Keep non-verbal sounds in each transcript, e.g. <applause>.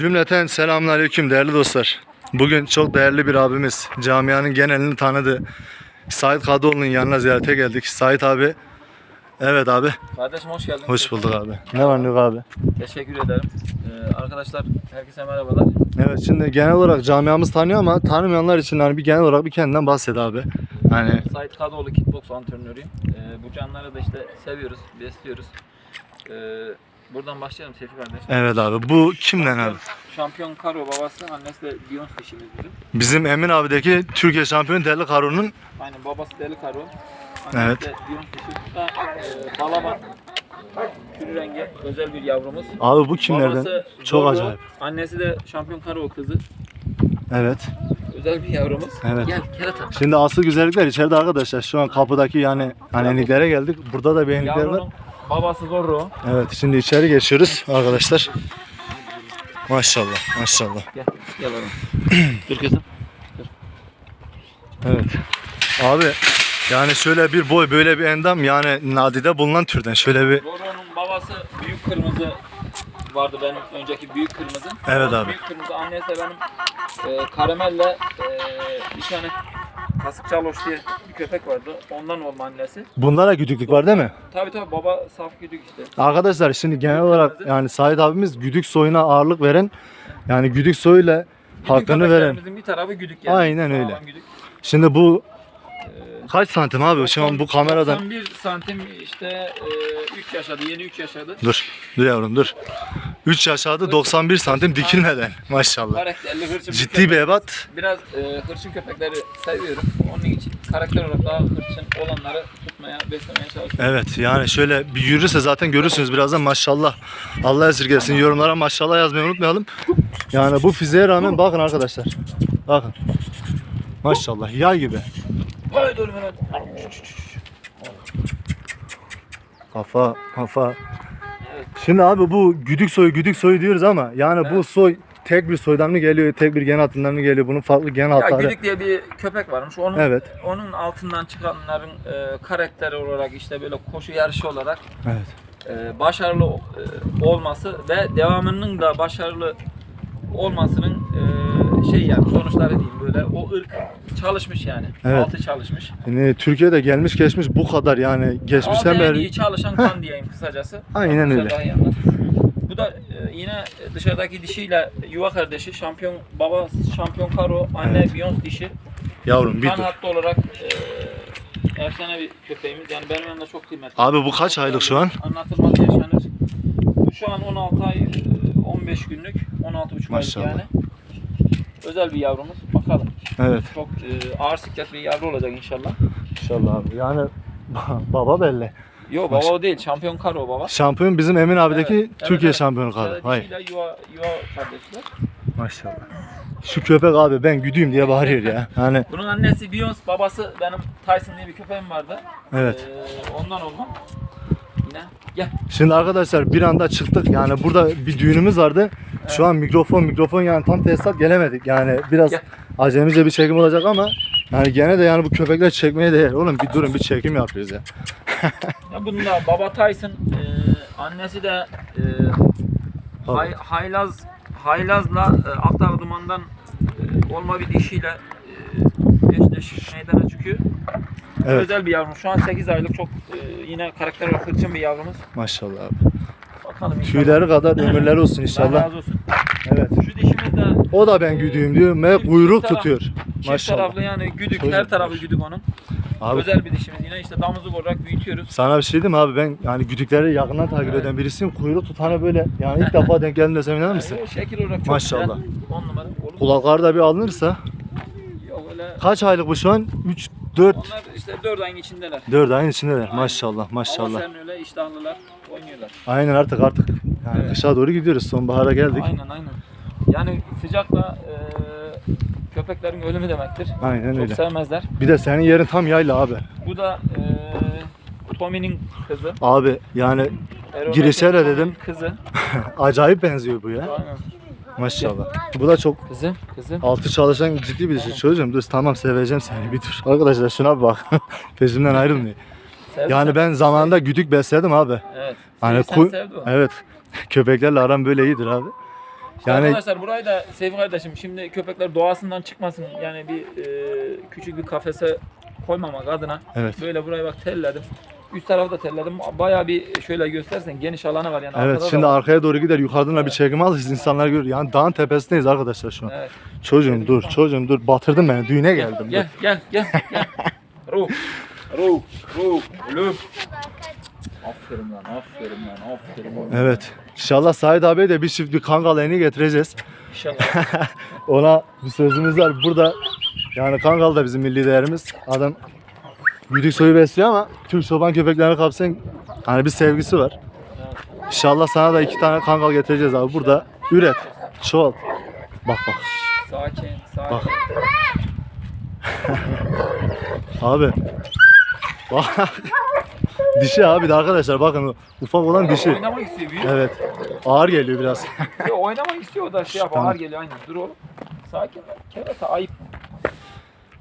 Cümleten selamünaleyküm değerli dostlar. Bugün çok değerli bir abimiz, camianın genelini tanıdı. Sait Kadıoğlu'nun yanına ziyarete geldik. Sait abi, evet abi, Kardeşim hoş geldin. hoş bulduk abi. Ne var yok abi? Teşekkür ederim. Ee, arkadaşlar herkese merhabalar. Evet şimdi genel olarak camiamız tanıyor ama tanımayanlar için hani bir genel olarak bir kendinden bahset abi. Hani Sait Kadıoğlu kickbox antrenörüyüm. Ee, bu canları da işte seviyoruz, besliyoruz. Ee, buradan başlayalım Seyfi kardeş. evet abi bu kimden abi? Şampiyon Karo babası, annesi de Beyoncé dişimiz bizim. Bizim Emin abideki Türkiye şampiyonu Deli Karo'nun Aynen babası Deli Karo. Annesi Evet. de Beyoncé dişi. Da e, Balaban. Kürü rengi özel bir yavrumuz. abi bu kimlerden? Babası Çok Zorro, acayip. Annesi de şampiyon Karo kızı. Evet. Özel bir yavrumuz. Evet. Gel kerata. Şimdi asıl güzellikler içeride arkadaşlar. Şu an kapıdaki yani hani eniklere geldik. Burada da bir enikler var. Yavrunun babası Zorro. Evet şimdi içeri geçiyoruz arkadaşlar. Maşallah maşallah. Gel, gel oğlum. <clears throat> Dur kızım. Evet. Abi yani şöyle bir boy böyle bir endam yani nadide bulunan türden. Şöyle bir Roro'nun babası büyük kırmızı vardı benim önceki büyük kırmızı. Evet Babası abi. Büyük kırmızı annesi de benim e, karamelle e, bir tane kasık çaloş diye bir köpek vardı. Ondan olma annesi. bunlara güdüklük var değil mi? Tabi tabi baba saf güdük işte. Arkadaşlar şimdi genel olarak yani Said abimiz güdük soyuna ağırlık veren yani güdük soyuyla hakkını veren. köpeklerimizin bir tarafı güdük yani. Aynen öyle. Sağlam güdük. Şimdi bu kaç santim abi şu an bu kameradan 91 santim işte 3 yaşadı. Yeni 3 yaşadı. dur dur yavrum dur 3 yaşadı 91 santim dikilmeden <laughs> maşallah. Karakterli hırçın bir Ciddi köpek. bir ebat. Biraz e, hırçın köpekleri seviyorum. Onun için karakter olarak daha hırçın olanları tutmaya, beslemeye çalışıyorum. Evet yani şöyle bir yürürse zaten görürsünüz birazdan maşallah. Allah esirgesin yorumlara maşallah yazmayı unutmayalım. Yani bu fiziğe rağmen bakın arkadaşlar. Bakın. Maşallah yay gibi. Haydi oğlum. Kafa kafa. Şimdi abi bu güdük soyu güdük soyu diyoruz ama yani bu Evet. soy tek bir soydan mı geliyor, tek bir gen hatından mı geliyor? Bunun farklı gen Ya hatları. Güdük diye bir köpek varmış. Onun Evet. onun altından çıkanların e, karakteri olarak işte böyle koşu yarışı olarak Evet. e, başarılı e, olması ve devamının da başarılı olmasının e, şey yani sonuçları diyeyim böyle o ırk çalışmış yani. Evet. Altı çalışmış. Yani Türkiye'de gelmiş geçmiş bu kadar yani geçmişten en beri. iyi çalışan kan diyeyim kısacası. Aynen öyle. Bu da e, yine dışarıdaki dişiyle yuva kardeşi şampiyon baba şampiyon karo anne Evet. Beyoncé dişi. Yavrum bir kan dur. hattı olarak e, efsane bir köpeğimiz. Yani benim yanımda çok kıymetli. Abi bu kaç aylık şu an? Anlatılmaz yaşanır. Bu şu an 16 ay, e, 15 günlük, 16,5 aylık Maşallah. yani. Özel bir yavrumuz. Bakalım. Evet. Çok e, ağır siklet bir yavru olacak inşallah. İnşallah abi. Yani baba belli. Yok baba o değil. Şampiyon karo baba. Şampiyon bizim Emin abideki Evet, evet, Türkiye evet. şampiyonu kaldı. Hayır. yuva, yuva kardeşler. Maşallah. Şu köpek abi ben güdüyüm diye bağırıyor ya. <laughs> Hani Bunun annesi Beyoncé, babası benim Tyson diye bir köpeğim vardı. evet. Ee, ondan olma. Yine gel. Şimdi arkadaşlar bir anda çıktık. Yani burada bir düğünümüz vardı. Şu an mikrofon mikrofon yani tam tesisat gelemedik. Yani biraz Gel. acemice bir çekim olacak ama yani gene de yani bu köpekler çekmeye değer. Oğlum bir durun bir çekim yapıyoruz ya. Ya bunun da baba Tyson, e, annesi de e, hay, haylaz haylazla e, Akdağ Duman'dan e, olma bir dişiyle e, eşleş meydana çıkıyor. Evet. Özel bir yavrum. Şu an 8 aylık çok e, yine karakter olarak hırçın bir yavrumuz. Maşallah abi. Bakalım inşallah. Tüyleri kadar ömürleri olsun Allah inşallah. razı olsun. Evet. Şu dişimiz de O da ben güdüyüm diyor ve Çift kuyruk taraf- tutuyor. çift Maşallah. taraflı yani güdük, Çocuk. her tarafı güdük onun. Abi Özel bir dişimiz yine işte damızlık olarak büyütüyoruz. sana bir şey diyeyim mi abi ben yani güdükleri yakından takip eden birisiyim. Kuyruk tutana böyle yani ilk defa denk geldim desem inanır mısın? Yani <laughs> şekil olarak çok Maşallah. güzel. 10 numara. Olur. Kulakları da bir alınırsa Yok öyle. kaç aylık bu şu an? 3 4 Onlar işte 4 ayın içindeler. 4 ayın içindeler. Aynen. Maşallah Ama maşallah. sen öyle iştahlılar oynuyorlar. Aynen artık artık yani Evet. kışa doğru gidiyoruz. Sonbahara geldik. Aynen aynen. Yani sıcakla e, köpeklerin ölümü demektir. Aynen Çok öyle. sevmezler. Bir de senin yerin tam yayla abi. Bu da e, Tommy'nin kızı. Abi yani Erol Girişe de Tommy'nin dedim. Kızı. <laughs> acayip benziyor bu ya. Aynen. Maşallah. Bu da çok Kızı. Kızı. altı çalışan ciddi bir şey. Çocuğum dur tamam seveceğim seni bir dur. Arkadaşlar şuna bir bak. <laughs> Peşimden ayrılmıyor. Sevdi Yani ben zamanında güdük besledim abi. Evet. Hani kuy- sen sevdi o. Evet. <laughs> Köpeklerle aram böyle iyidir abi. Yani Arkadaşlar burayı da Seyfi kardeşim şimdi köpekler doğasından çıkmasın yani bir e, küçük bir kafese koymamak adına evet. böyle burayı bak telledim. Üst tarafı da telledim. Bayağı bir şöyle göstersen geniş alanı var yani. Evet arkada şimdi da var. arkaya doğru gider yukarıdan da bir çekim alırız insanlar görür. Yani dağın tepesindeyiz arkadaşlar şu an. Evet. Çocuğum dur çocuğum dur batırdın beni düğüne geldim. Gel gel gel gel. <laughs> Ruh. Ruh. Ruh. Ölüm. Aferin lan aferin lan aferin. lan. Evet. İnşallah Said abiye de bir çift bir kangal eni getireceğiz. İnşallah. <laughs> Ona bir sözümüz var. Burada yani kangal da bizim milli değerimiz. Adam güdük soyu besliyor ama Türk çoban köpeklerini kapsayan hani bir sevgisi var. İnşallah sana da iki tane kangal getireceğiz abi. Burada üret, çoğalt. Bak bak. sakin sakin. Bak. <laughs> Abi. Bak. Dişi abi de arkadaşlar bakın ufak olan dişi. Oynamak istiyor büyük. Evet. Ağır geliyor biraz. <laughs> Yo, oynamak istiyor o da şey yap ağır geliyor aynen. Dur oğlum. Sakin. lan. Kerata ayıp.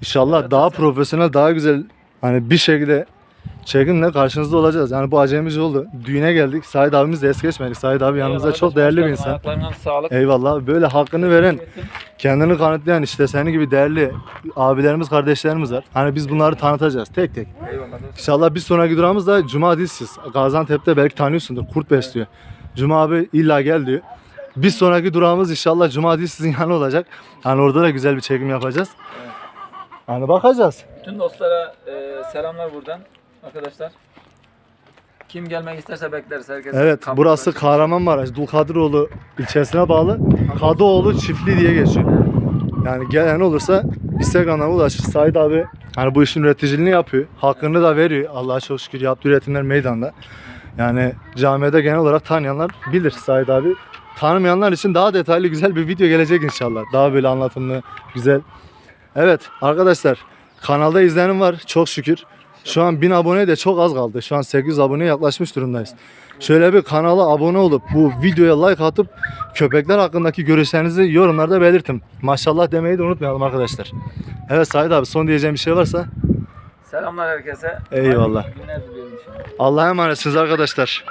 İnşallah daha profesyonel, daha güzel hani bir şekilde çekimle karşınızda olacağız. Yani bu acemici oldu. Düğüne geldik. Said abimiz de es geçmedik. Said abi yanımızda Eyvallah çok değerli bir insan. Sağlık. Eyvallah. Böyle hakkını veren, kendini kanıtlayan işte senin gibi değerli abilerimiz, kardeşlerimiz var. Hani biz bunları tanıtacağız tek tek. Eyvallah. İnşallah bir sonraki durağımız da Cuma Dilsiz. Gaziantep'te belki tanıyorsundur. Kurt besliyor. Cuma abi illa gel diyor. Bir sonraki durağımız inşallah Cuma Dilsiz'in <laughs> yanı olacak. Hani orada da güzel bir çekim yapacağız. Hani bakacağız. Bütün dostlara e, selamlar buradan arkadaşlar. Kim gelmek isterse bekleriz herkes. Evet burası açık. Kahramanmaraş Dulkadiroğlu ilçesine bağlı Kadıoğlu Çiftliği diye geçiyor. Yani gelen olursa Instagram'dan ulaşır. Said abi hani bu işin üreticiliğini yapıyor. Hakkını da veriyor. Allah'a çok şükür yaptığı üretimler meydanda. Yani camiada genel olarak tanıyanlar bilir Said abi. Tanımayanlar için daha detaylı güzel bir video gelecek inşallah. Daha böyle anlatımlı, güzel. Evet arkadaşlar kanalda izlenim var çok şükür. Şu an 1000 abone de çok az kaldı. Şu an 800 aboneye yaklaşmış durumdayız. Şöyle bir kanala abone olup bu videoya like atıp köpekler hakkındaki görüşlerinizi yorumlarda belirtin. Maşallah demeyi de unutmayalım arkadaşlar. Evet Said abi son diyeceğim bir şey varsa Selamlar herkese. Eyvallah. Allah'a emanetsiniz arkadaşlar.